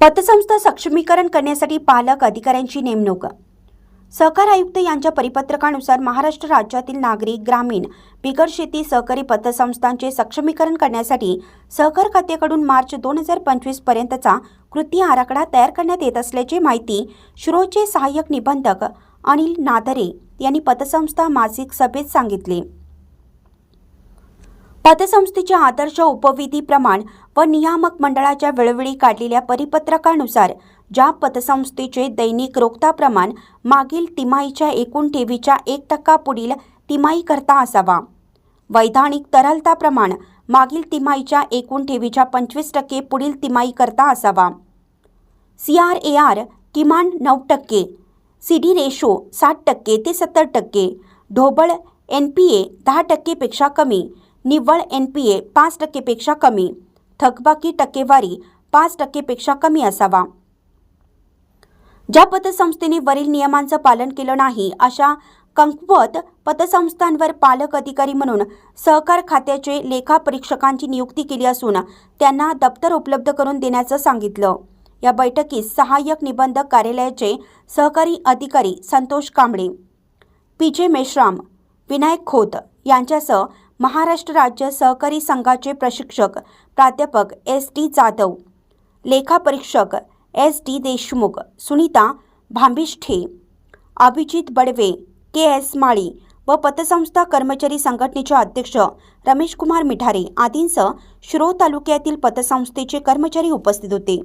पतसंस्था सक्षमीकरण करण्यासाठी पालक अधिकाऱ्यांची नेमणूक. सहकार आयुक्त यांच्या परिपत्रकानुसार महाराष्ट्र राज्यातील नागरिक ग्रामीण बिगर शेती सहकारी पतसंस्थांचे सक्षमीकरण करण्यासाठी सहकार खात्याकडून मार्च दोन हजार पंचवीस पर्यंतचा कृती आराखडा तयार करण्यात येत असल्याची माहिती श्रोचे सहाय्यक निबंधक अनिल नादरे यांनी पतसंस्था मासिक सभेत सांगितले. पतसंस्थेच्या आदर्श उपविधी प्रमाण व नियामक मंडळाच्या वेळोवेळी काढलेल्या परिपत्रकानुसार ज्या पतसंस्थेचे दैनिक रोखता प्रमाण मागील तिमाहीच्या एकूण ठेवीच्या एक टक्का पुढील तिमाही करता असावा. वैधानिक तरलता प्रमाण मागील तिमाहीच्या एकूण ठेवीच्या पंचवीस टक्के पुढील तिमाही करता असावा. सी आर ए आर किमान नऊ टक्के सी डी रेशो साठ टक्के ते सत्तर टक्के ढोबळ एन पी ए दहा टक्केपेक्षा कमी निव्वळ एन पी ए पाच टक्केपेक्षा कमी. थकबाकी टक्केवारी पाच टक्केपेक्षा कमी असावा. ज्या पतसंस्थेने वरील नियमांचं पालन केलं नाही अशा कंकवत पतसंस्थांवर पालक अधिकारी म्हणून सहकार खात्याचे लेखापरीक्षकांची नियुक्ती केली असून त्यांना दप्तर उपलब्ध करून देण्याचं सांगितलं. या बैठकीत सहाय्यक निबंधक कार्यालयाचे सहकारी अधिकारी संतोष कांबळे पी जे मेश्राम विनायक खोत यांच्यासह महाराष्ट्र राज्य सहकारी संघाचे प्रशिक्षक प्राध्यापक एस टी जाधव लेखापरीक्षक S D Deshmukh Sunita Bhambishthe Abhijit Badve K S Mali व पतसंस्था कर्मचारी संघटनेचे अध्यक्ष रमेश कुमार मिठारे आदींसह शिरो तालुक्यातील पतसंस्थेचे कर्मचारी उपस्थित होते.